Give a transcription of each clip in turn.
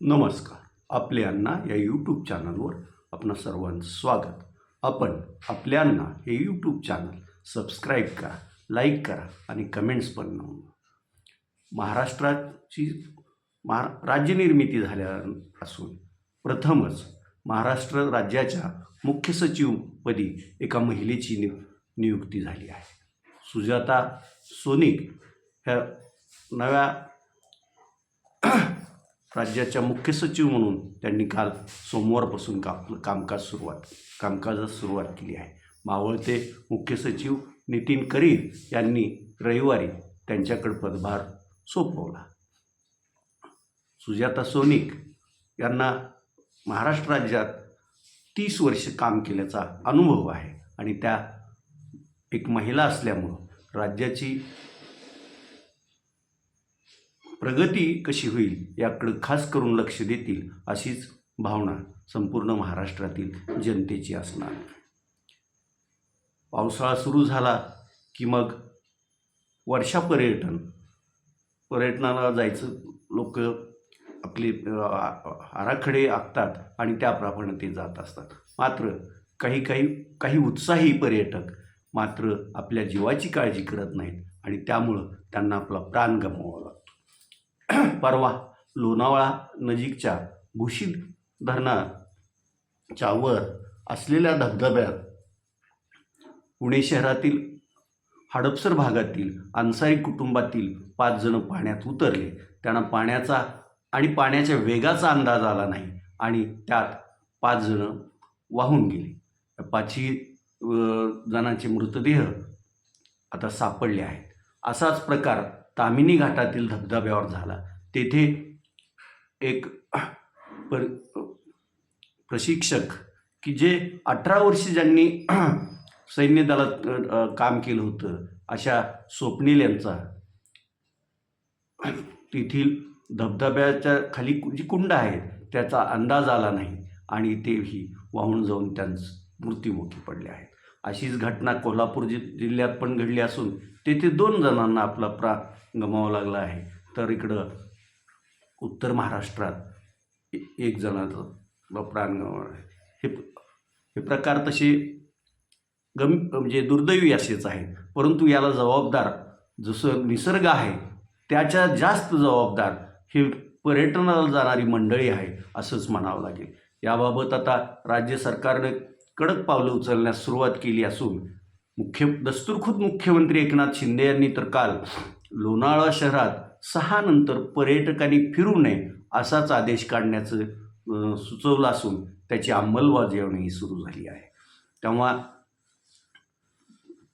नमस्कार. आपले अण्णा या यूट्यूब चॅनलवर आपणा सर्वांचं स्वागत. आपण आपल्यांना अण्णा हे यूट्यूब चॅनल सबस्क्राईब करा लाईक करा आणि कमेंट्स पण नोंदवा महाराष्ट्राची महा राज्यनिर्मिती झाल्या असून प्रथमच महाराष्ट्र राज्याच्या मुख्य सचिवपदी एका महिलेची नि नियुक्ती झाली आहे. सुजाता सोनिक ह्या नव्या राज्याच्या मुख्य सचिव म्हणून त्यांनी काल सोमवारपासून का कामकाज सुरुवात कामकाजास सुरुवात केली आहे. मावळते मुख्य सचिव नितीन करीर यांनी रविवारी त्यांच्याकडे पदभार सोपवला. सुजाता सोनिक यांना महाराष्ट्र राज्यात तीस वर्ष काम केल्याचा अनुभव आहे आणि त्या एक महिला असल्यामुळं राज्याची प्रगती कशी होईल याकडं खास करून लक्ष देतील अशीच भावना संपूर्ण महाराष्ट्रातील जनतेची असणार. पावसाळा सुरू झाला की मग वर्षा पर्यटन पर्यटनाला जायचं लोक आपले आराखडे आखतात आणि त्याप्रमाणे ते जात असतात. मात्र काही काही काही उत्साही पर्यटक मात्र आपल्या जीवाची काळजी करत नाहीत आणि त्यामुळं त्यांना आपला प्राण गमवावा लागतो. परवा लोणावळा नजीकच्या भुशी धरणाच्या वर असलेल्या धबधब्यात पुणे शहरातील हडपसर भागातील अन्सारी कुटुंबातील पाच जण पाण्यात उतरले. त्यांना पाण्याचा आणि पाण्याच्या वेगाचा अंदाज आला नाही आणि त्यात पाच जण वाहून गेले. पाचही जणांचे मृतदेह आता सापडले आहेत. असाच प्रकार तामिनी घाटातील धबधब्यावर झाला. तेथे एक पर प्रशिक्षक की जे अठरा वर्षी ज्यांनी सैन्य दलात काम केलं होतं अशा स्वप्नील यांचा. तेथील धबधब्याच्या खाली जी कुंड आहेत त्याचा अंदाज आला नाही आणि तेही वाहून जाऊन त्यांचं मृत्युमुखी पडले आहेत. अशीच घटना कोल्हापूर जि जिल्ह्यात पण घडली असून तेथे दोन जणांना आपला प्राण गमावा लागला आहे. तर इकडं उत्तर महाराष्ट्रात ए- एक जणाचं प्राण गमावला आहे. हे हे प्रकार तसे गम म्हणजे दुर्दैवी असेच आहेत. परंतु याला जबाबदार जसं निसर्ग आहे त्याच्या जास्त जबाबदार हे पर्यटनाला जाणारी मंडळी आहे असंच म्हणावं लागेल. याबाबत आता राज्य सरकारने कडक पावलं उचलण्यास सुरुवात केली असून मुख्य दस्तूरखुद मुख्यमंत्री एकनाथ शिंदे यांनी तर काल लोणावळा शहरात सहा नंतर पर्यटकांनी फिरू नये असाच आदेश काढण्याचं सुचवलं असून त्याची अंमलबजावणीही सुरू झाली आहे. तेव्हा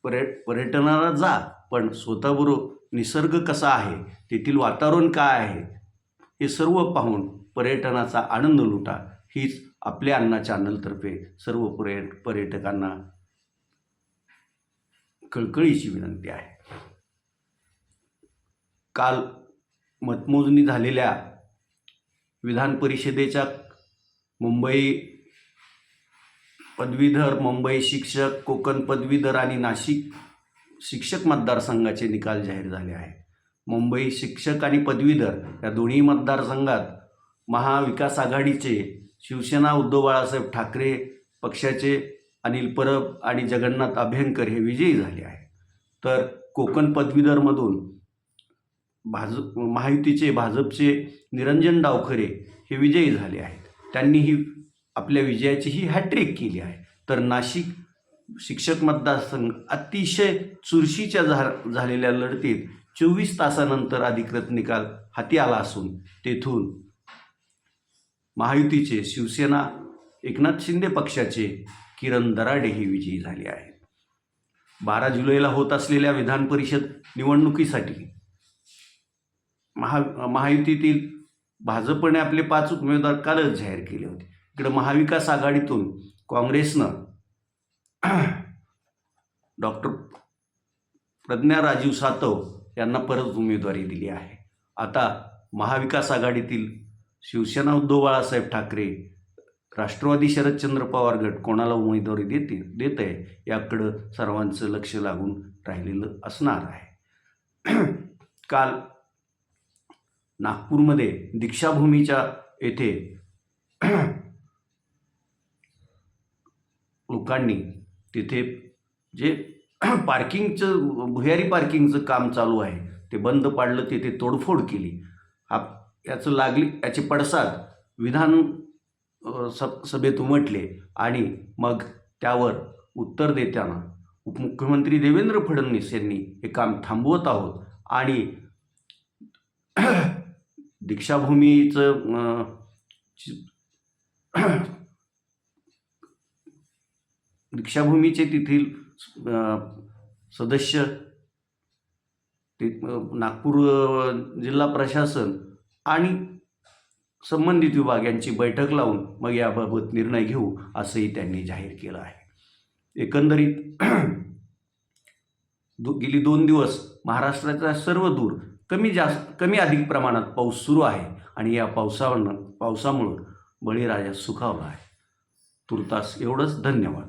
पर्य पर्यटनाला जा पण स्वतःबरोबर निसर्ग कसा आहे तेथील वातावरण काय आहे हे सर्व पाहून पर्यटनाचा आनंद लुटा हीच आपल्या अण्णा चॅनलतर्फे सर्व पर्य पर्यटकांना कळकळीची विनंती आहे. काल मतमोजणी झालेल्या विधान परिषदेच्या मुंबई पदवीधर मुंबई शिक्षक कोकण पदवीधर आणि नाशिक शिक्षक मतदारसंघाचे निकाल जाहीर झाले आहे मुंबई शिक्षक आणि पदवीधर या दोन्ही मतदारसंघात महाविकास आघाडीचे शिवसेना उद्धव बाळासाहेब ठाकरे पक्षाचे अनिल परब आणि जगन्नाथ अभ्यंकर हे विजयी झाले आहे तर कोकण पदवीधरमधून भाजप महायुतीचे भाजपचे निरंजन डावखरे हे विजयी झाले आहेत. त्यांनी ही आपल्या विजयाची ही हॅट्रिक केली आहे. तर नाशिक शिक्षक मतदारसंघ अतिशय चुरशीच्या झा झालेल्या लढतीत चोवीस तासानंतर अधिकृत निकाल हाती आला असून तेथून महायुतीचे शिवसेना एकनाथ शिंदे पक्षाचे किरण दराडे हे विजयी झाले आहेत. बारा जुलैला होत असलेल्या विधान परिषद निवडणुकीसाठी महा महायुतीतील भाजपने आपले पाच उमेदवार कालच जाहीर केले होते. इकडं महाविकास आघाडीतून काँग्रेसनं डॉक्टर प्रज्ञा राजीव सातव यांना परत उमेदवारी दिली आहे. आता महाविकास आघाडीतील शिवसेना उद्धव बाळासाहेब ठाकरे राष्ट्रवादी शरदचंद्र पवार गट कोणाला उमेदवारी देते देत आहे याकडं सर्वांचं लक्ष लागून राहिलेलं असणार आहे. काल नागपूरमध्ये दीक्षाभूमीच्या येथे लोकांनी तिथे जे पार्किंगचं भुयारी पार्किंगचं काम चालू आहे ते बंद पाडलं तिथे तोडफोड केली. हा याचं लागली याचे पडसाद विधान स सभेत उमटले आणि मग त्यावर उत्तर देताना उपमुख्यमंत्री देवेंद्र फडणवीस यांनी हे काम थांबवत आहोत आणि दीक्षाभूमीचं दीक्षाभूमीचे तेथील सदस्य ते नागपूर जिल्हा प्रशासन आणि संबंधित विभाग यांची बैठक लावून मग याबाबत निर्णय घेऊ असंही त्यांनी जाहीर केलं आहे. एकंदरीत दो गेली दोन दिवस महाराष्ट्राचा सर्व दूर कमी जास्त कमी अधिक प्रमाणात पाऊस सुरू आहे आणि या पावसावरनं पावसामुळं बळीराजा सुखावला आहे. तुर्तास एवढंच धन्यवाद.